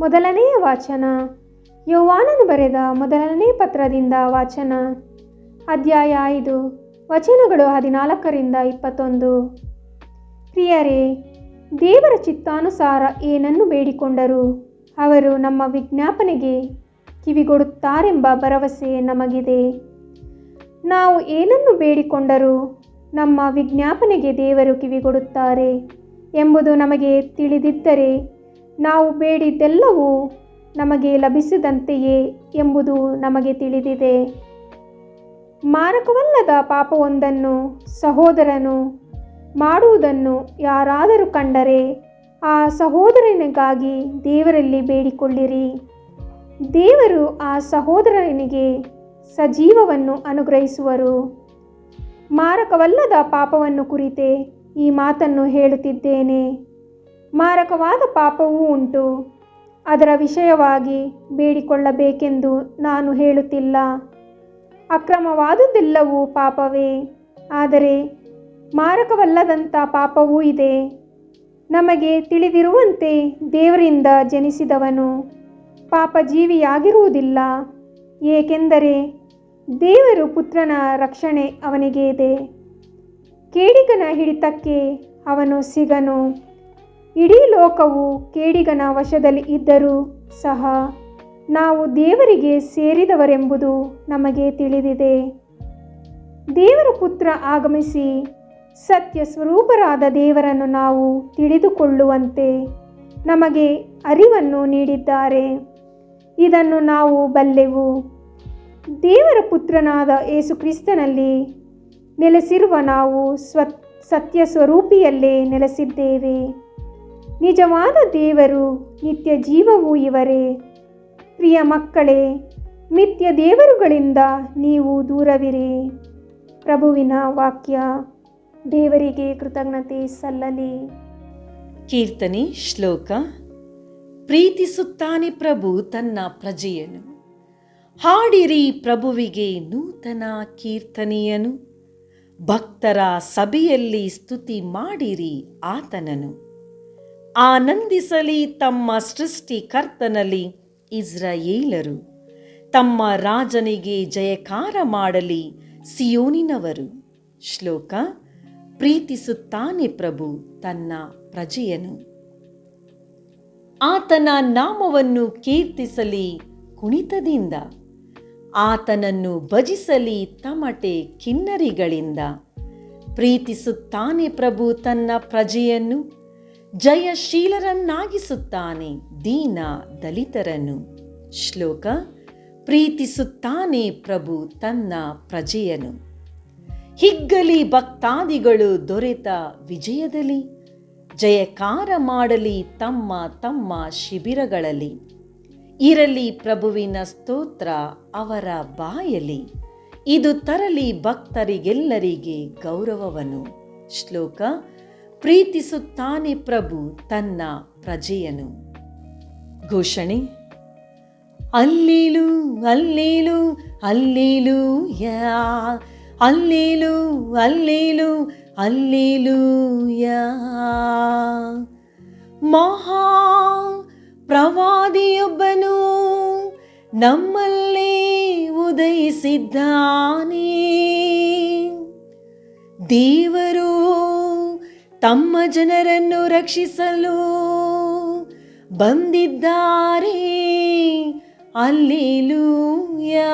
ಮೊದಲನೆಯ ವಾಚನ. ಯೌವಾನನು ಬರೆದ ಮೊದಲನೇ ಪತ್ರದಿಂದ ವಾಚನ. ಅಧ್ಯಾಯ ಐದು, ವಚನಗಳು ಹದಿನಾಲ್ಕರಿಂದ ಇಪ್ಪತ್ತೊಂದು. ಪ್ರಿಯರೇ, ದೇವರ ಚಿತ್ತಾನುಸಾರ ಏನನ್ನು ಬೇಡಿಕೊಂಡರು? ಅವರು ನಮ್ಮ ವಿಜ್ಞಾಪನೆಗೆ ಕಿವಿಗೊಡುತ್ತಾರೆಂಬ ಭರವಸೆ ನಮಗಿದೆ. ನಾವು ಏನನ್ನು ಬೇಡಿಕೊಂಡರೂ? ನಮ್ಮ ವಿಜ್ಞಾಪನೆಗೆ ದೇವರು ಕಿವಿಗೊಡುತ್ತಾರೆ ಎಂಬುದು ನಮಗೆ ತಿಳಿದಿದ್ದರೆ ನಾವು ಬೇಡಿದ್ದೆಲ್ಲವೂ ನಮಗೆ ಲಭಿಸಿದಂತೆಯೇ ಎಂಬುದು ನಮಗೆ ತಿಳಿದಿದೆ. ಮಾರಕವಲ್ಲದ ಪಾಪವೊಂದನ್ನು ಸಹೋದರನು ಮಾಡುವುದನ್ನು ಯಾರಾದರೂ ಕಂಡರೆ ಆ ಸಹೋದರನಿಗಾಗಿ ದೇವರಲ್ಲಿ ಬೇಡಿಕೊಳ್ಳಿರಿ. ದೇವರು ಆ ಸಹೋದರನಿಗೆ ಸಜೀವವನ್ನು ಅನುಗ್ರಹಿಸುವರು. ಮಾರಕವಲ್ಲದ ಪಾಪವನ್ನು ಕುರಿತೇ ಈ ಮಾತನ್ನು ಹೇಳುತ್ತಿದ್ದೇನೆ. ಮಾರಕವಾದ ಪಾಪವೂ ಉಂಟು. ಅದರ ವಿಷಯವಾಗಿ ಬೇಡಿಕೊಳ್ಳಬೇಕೆಂದು ನಾನು ಹೇಳುತ್ತಿಲ್ಲ. ಅಕ್ರಮವಾದುದೆಲ್ಲವೂ ಪಾಪವೇ. ಆದರೆ ಮಾರಕವಲ್ಲದಂಥ ಪಾಪವೂ ಇದೆ. ನಮಗೆ ತಿಳಿದಿರುವಂತೆ ದೇವರಿಂದ ಜನಿಸಿದವನು ಪಾಪಜೀವಿಯಾಗಿರುವುದಿಲ್ಲ. ಏಕೆಂದರೆ ದೇವರು ಪುತ್ರನ ರಕ್ಷಣೆ ಅವನಿಗೆ ಇದೆ ಕೇಡಿಗನ ಹಿಡಿತಕ್ಕೆ ಅವನು ಸಿಗನು. ಇಡೀ ಲೋಕವು ಕೇಡಿಗನ ವಶದಲ್ಲಿ ಇದ್ದರೂ ಸಹ ನಾವು ದೇವರಿಗೆ ಸೇರಿದವರೆಂಬುದು ನಮಗೆ ತಿಳಿದಿದೆ. ದೇವರ ಪುತ್ರ ಆಗಮಿಸಿ ಸತ್ಯ ಸ್ವರೂಪರಾದ ದೇವರನ್ನು ನಾವು ತಿಳಿದುಕೊಳ್ಳುವಂತೆ ನಮಗೆ ಅರಿವನ್ನು ನೀಡಿದ್ದಾರೆ. ಇದನ್ನು ನಾವು ಬಲ್ಲೆವು. ದೇವರ ಪುತ್ರನಾದ ಯೇಸುಕ್ರಿಸ್ತನಲ್ಲಿ ನೆಲೆಸಿರುವ ನಾವು ಸ್ವ ಸತ್ಯ ಸ್ವರೂಪಿಯಲ್ಲೇ ನೆಲೆಸಿದ್ದೇವೆ. ನಿಜವಾದ ದೇವರು, ನಿತ್ಯ ಜೀವವು ಇವರೇ. ಪ್ರಿಯ ಮಕ್ಕಳೇ ಮಿಥ್ಯ ದೇವರುಗಳಿಂದ ನೀವು ದೂರವಿರಿ. ಪ್ರಭುವಿನ ವಾಕ್ಯ, ದೇವರಿಗೆ ಕೃತಜ್ಞತೆ ಸಲ್ಲಲಿ. ಕೀರ್ತನೆ, ಶ್ಲೋಕ, ಪ್ರೀತಿಸುತ್ತಾನೆ ಪ್ರಭು ತನ್ನ ಪ್ರಜೆಯನು. ಹಾಡಿರಿ ಪ್ರಭುವಿಗೆ ನೂತನ ಕೀರ್ತನೆಯನು. ಭಕ್ತರ ಸಭೆಯಲ್ಲಿ ಸ್ತುತಿ ಮಾಡಿರಿ ಆತನನು. ಆನಂದಿಸಲಿ ತಮ್ಮ ಸೃಷ್ಟಿಕರ್ತನಲ್ಲಿ ಇಸ್ರಾಯೇಲರು. ತಮ್ಮ ರಾಜನಿಗೆ ಜಯಕಾರ ಮಾಡಲಿ ಸಿಯೋನಿನವರು. ಶ್ಲೋಕ, ಪ್ರೀತಿಸುತ್ತಾನೆ ಪ್ರಭು ತನ್ನ ಪ್ರಜೆಯನು. ಆತನ ನಾಮವನ್ನು ಕೀರ್ತಿಸಲಿ ಕುಣಿತದಿಂದ. ಆತನನ್ನು ಭಜಿಸಲಿ ತಮಟೆ ಕಿನ್ನರಿಗಳಿಂದ. ಪ್ರೀತಿಸುತ್ತಾನೆ ಪ್ರಭು ತನ್ನ ಪ್ರಜೆಯನ್ನು. ಜಯಶೀಲರನ್ನಾಗಿಸುತ್ತಾನೆ ದೀನ ದಲಿತರನ್ನು. ಶ್ಲೋಕ, ಪ್ರೀತಿಸುತ್ತಾನೆ ಪ್ರಭು ತನ್ನ ಪ್ರಜೆಯನು ಹಿಗ್ಗಲಿ ಭಕ್ತಾದಿಗಳು ದೊರೆತ ವಿಜಯದಲ್ಲಿ, ಜಯಕಾರ ಮಾಡಲಿ ತಮ್ಮ ತಮ್ಮ ಶಿಬಿರಗಳಲ್ಲಿ. ಇರಲಿ ಪ್ರಭುವಿನ ಸ್ತೋತ್ರ ಅವರ ಬಾಯಲಿ ಇದು ತರಲಿ ಭಕ್ತರಿಗೆಲ್ಲರಿಗೆ ಗೌರವವನು ಶ್ಲೋಕ ಪ್ರೀತಿಸುತ್ತಾನೆ ಪ್ರಭು ತನ್ನ ಪ್ರಜೆಯನು. ಘೋಷಣೆ, ಅಲ್ಲೇಲು ಅಲ್ಲೇಲು ಅಲ್ಲೇಲು ಯಾ ಅಲ್ಲೇಲು ಅಲ್ಲೇಲು ಅಲ್ಲೇಲು ಯಾ ಮಹಾ ಪ್ರವಾದಿಯೊಬ್ಬನು ನಮ್ಮಲ್ಲೇ ಉದಯಿಸಿದ್ದಾನೆ. ದೇವರು ತಮ್ಮ ಜನರನ್ನು ರಕ್ಷಿಸಲು ಬಂದಿದ್ದಾರೆ. ಅಲ್ಲೇಲೂಯಾ.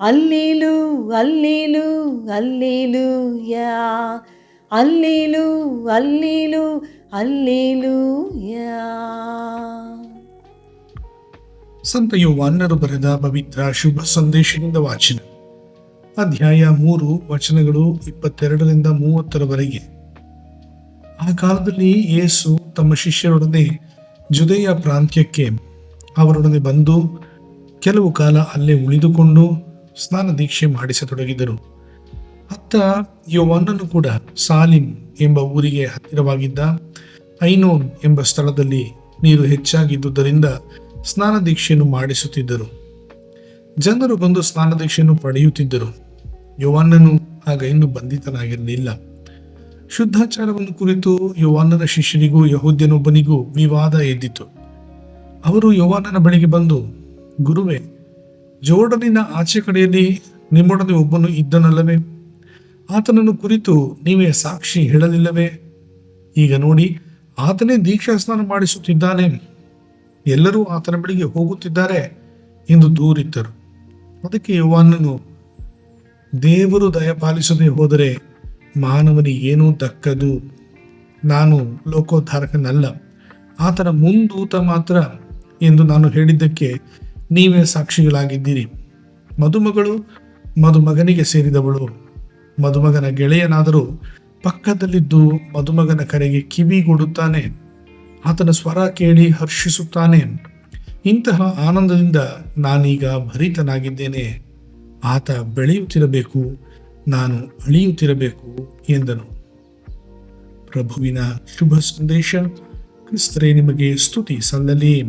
ಅಲ್ಲೇಲು ಅಲ್ಲೇಲು, ಅಲ್ಲೇಲೂಯಾ. ಅಲ್ಲೇಲು ಅಲ್ಲೇಲು, ಅಲ್ಲೇಲೂಯಾ. ಸಂತ ಯೋವಾನ್ನರು ಬರೆದ ಪವಿತ್ರ ಶುಭ ಸಂದೇಶದಿಂದ ವಾಚನ ಅಧ್ಯಾಯ ಮೂರು, ವಚನಗಳು ಇಪ್ಪತ್ತೆರಡರಿಂದ ಮೂವತ್ತರವರೆಗೆ. ಆ ಕಾಲದಲ್ಲಿ ಯೇಸು ತಮ್ಮ ಶಿಷ್ಯರೊಡನೆ ಜುದೆಯ ಪ್ರಾಂತ್ಯಕ್ಕೆ ಅವರೊಡನೆ ಬಂದು ಕೆಲವು ಕಾಲ ಅಲ್ಲೇ ಉಳಿದುಕೊಂಡು ಸ್ನಾನ ದೀಕ್ಷೆ ಮಾಡಿಸತೊಡಗಿದರು. ಅತ್ತ ಯೋವನ್ನನು ಕೂಡ ಸಾಲಿಂ ಎಂಬ ಊರಿಗೆ ಹತ್ತಿರವಾಗಿದ್ದ ಐನೋನ್ ಎಂಬ ಸ್ಥಳದಲ್ಲಿ ನೀರು ಹೆಚ್ಚಾಗಿದ್ದುದರಿಂದ ಸ್ನಾನ ದೀಕ್ಷೆಯನ್ನು ಮಾಡಿಸುತ್ತಿದ್ದರು. ಜನರು ಬಂದು ಸ್ನಾನ ದೀಕ್ಷೆಯನ್ನು ಪಡೆಯುತ್ತಿದ್ದರು. ಯೋವಾನ್ನನು ಆಗ ಇನ್ನೂ ಬಂಧಿತನಾಗಿರಲಿಲ್ಲ. ಶುದ್ಧಾಚಾರವನ್ನು ಕುರಿತು ಯೋವಾನ್ನನ ಶಿಷ್ಯನಿಗೂ ಯಹೂದ್ಯನೊಬ್ಬನಿಗೂ ವಿವಾದ ಎದ್ದಿತು. ಅವರು ಯೋವಾನನ ಬಳಿಗೆ ಬಂದು, ಗುರುವೆ, ಜೋರ್ಡನಿನ ಆಚೆ ಕಡೆಯಲ್ಲಿ ನಿಮ್ಮೊಡನೆ ಒಬ್ಬನು ಇದ್ದನಲ್ಲವೇ? ಆತನನ್ನು ಕುರಿತು ನೀವೇ ಸಾಕ್ಷಿ ಹೇಳಲಿಲ್ಲವೇ? ಈಗ ನೋಡಿ, ಆತನೇ ದೀಕ್ಷಾ ಸ್ನಾನ ಮಾಡಿಸುತ್ತಿದ್ದಾನೆ. ಎಲ್ಲರೂ ಆತನ ಬಳಿಗೆ ಹೋಗುತ್ತಿದ್ದಾರೆ ಎಂದು ದೂರಿದ್ದರು. ಅದಕ್ಕೆ ಯೋವಾನನು ದೇವರು ದಯಪಾಲಿಸದೆ ಹೋದರೆ ಮಾನವನಿಗೇನೂ ದಕ್ಕದು ನಾನು ಲೋಕೋದ್ಧಾರಕನಲ್ಲ. ಆತನ ಮುಂದೂತ ಮಾತ್ರ ಎಂದು ನಾನು ಹೇಳಿದ್ದಕ್ಕೆ ನೀವೇ ಸಾಕ್ಷಿಗಳಾಗಿದ್ದೀರಿ. ಮದುಮಗಳು ಮದುಮಗನಿಗೆ ಸೇರಿದವಳು. ಮದುಮಗನ ಗೆಳೆಯನಾದರೂ ಪಕ್ಕದಲ್ಲಿದ್ದು ಮದುಮಗನ ಕರೆಗೆ ಕಿವಿಗೊಡುತ್ತಾನೆ ಆತನ ಸ್ವರ ಕೇಳಿ ಹರ್ಷಿಸುತ್ತಾನೆ. ಇಂತಹ ಆನಂದದಿಂದ ನಾನೀಗ ಭರಿತನಾಗಿದ್ದೇನೆ. ಆತ ಬೆಳೆಯುತ್ತಿರಬೇಕು ನಾನು ಅಳಿಯುತ್ತಿರಬೇಕು ಎಂದನು. ಪ್ರಭುವಿನ ಶುಭ ಸಂದೇಶ ಕ್ರಿಸ್ತರೇ ನಿಮಗೆ ಸ್ತುತಿ ಸಲ್ಲಲಿ.